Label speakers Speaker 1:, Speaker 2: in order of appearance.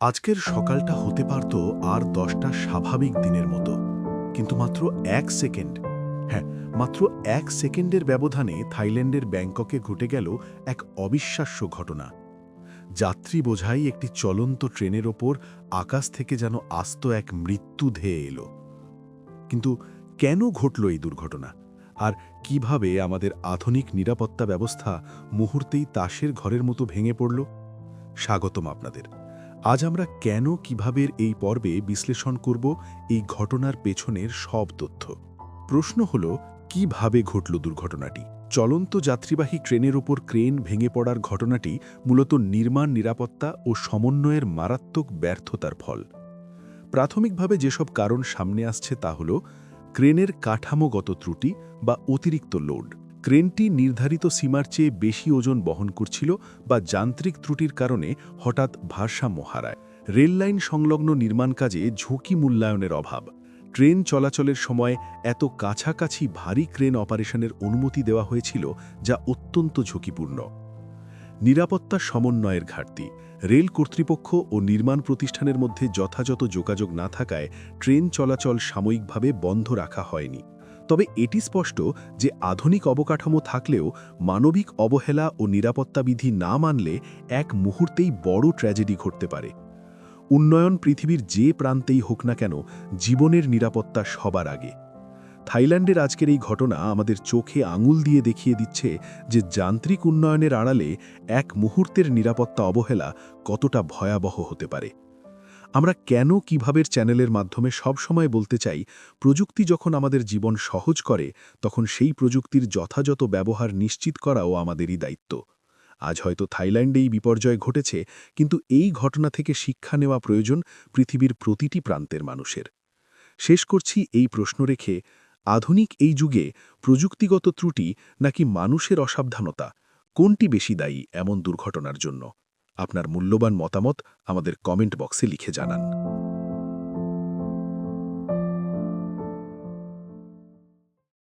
Speaker 1: আজকের সকালটা হতে পারত আর দশটা স্বাভাবিক দিনের মতো। কিন্তু মাত্র এক সেকেন্ড হ্যাঁ মাত্র এক সেকেন্ডের ব্যবধানে থাইল্যান্ডের ব্যাংককে ঘটে গেল এক অবিশ্বাস্য ঘটনা। যাত্রী বোঝাই একটি চলন্ত ট্রেনের ওপর আকাশ থেকে যেন আস্ত এক মৃত্যু ধেয়ে এলো। কিন্তু কেন ঘটল এই দুর্ঘটনা? আর কীভাবে আমাদের আধুনিক নিরাপত্তা ব্যবস্থা মুহূর্তেই তাসের ঘরের মতো ভেঙে পড়ল? স্বাগতম আপনাদের। আজ আমরা কেন, কীভাবে এই পর্বে বিশ্লেষণ করব এই ঘটনার পেছনের সব তথ্য। প্রশ্ন হল, কীভাবে ঘটল দুর্ঘটনাটি? চলন্ত যাত্রীবাহী ট্রেনের ওপর ক্রেন ভেঙে পড়ার ঘটনাটি মূলত নির্মাণ, নিরাপত্তা ও সমন্বয়ের মারাত্মক ব্যর্থতার ফল। প্রাথমিকভাবে যেসব কারণ সামনে আসছে তা হল, ক্রেনের কাঠামোগত ত্রুটি বা অতিরিক্ত লোড। ক্রেনটি নির্ধারিত সীমার চেয়ে বেশি ওজন বহন করছিল বা যান্ত্রিক ত্রুটির কারণে হঠাৎ ভারসাম্য হারায়। রেললাইন সংলগ্ন নির্মাণ কাজে ঝুঁকি মূল্যায়নের অভাব। ট্রেন চলাচলের সময় এত কাছাকাছি ভারী ক্রেন অপারেশনের অনুমতি দেওয়া হয়েছিল যা অত্যন্ত ঝুঁকিপূর্ণ। নিরাপত্তা সমন্বয়ের ঘাটতি। রেল কর্তৃপক্ষ ও নির্মাণ প্রতিষ্ঠানের মধ্যে যথাযথ যোগাযোগ না থাকায় ট্রেন চলাচল সাময়িকভাবে বন্ধ রাখা হয়নি। তবে এটি স্পষ্ট যে আধুনিক অবকাঠামো থাকলেও মানবিক অবহেলা ও নিরাপত্তা বিধি না মানলে এক মুহূর্তেই বড় ট্র্যাজেডি ঘটতে পারে। উন্নয়ন পৃথিবীর যে প্রান্তেই হোক না কেন জীবনের নিরাপত্তা সবার আগে। থাইল্যান্ডের আজকের এই ঘটনা আমাদের চোখে আঙুল দিয়ে দেখিয়ে দিচ্ছে যে যান্ত্রিক উন্নয়নের আড়ালে এক মুহূর্তের নিরাপত্তা অবহেলা কতটা ভয়াবহ হতে পারে। আমরা কেন কিভাবের চ্যানেলের মাধ্যমে সব সময় বলতে চাই, প্রযুক্তি যখন আমাদের জীবন সহজ করে, তখন সেই প্রযুক্তির যথাযথ ব্যবহার নিশ্চিত করাও আমাদেরই দায়িত্ব। আজ হয়তো থাইল্যান্ডেই বিপর্যয় ঘটেছে, কিন্তু এই ঘটনা থেকে শিক্ষা নেওয়া প্রয়োজন পৃথিবীর প্রতিটি প্রান্তের মানুষের। শেষ করছি এই প্রশ্ন রেখে, আধুনিক এই যুগে প্রযুক্তিগত ত্রুটি নাকি মানুষের অসাবধানতা? কোনটি বেশি দায়ী এমন দুর্ঘটনার জন্য? আপনার মূল্যবান মতামত আমাদের কমেন্ট বক্সে লিখে জানান।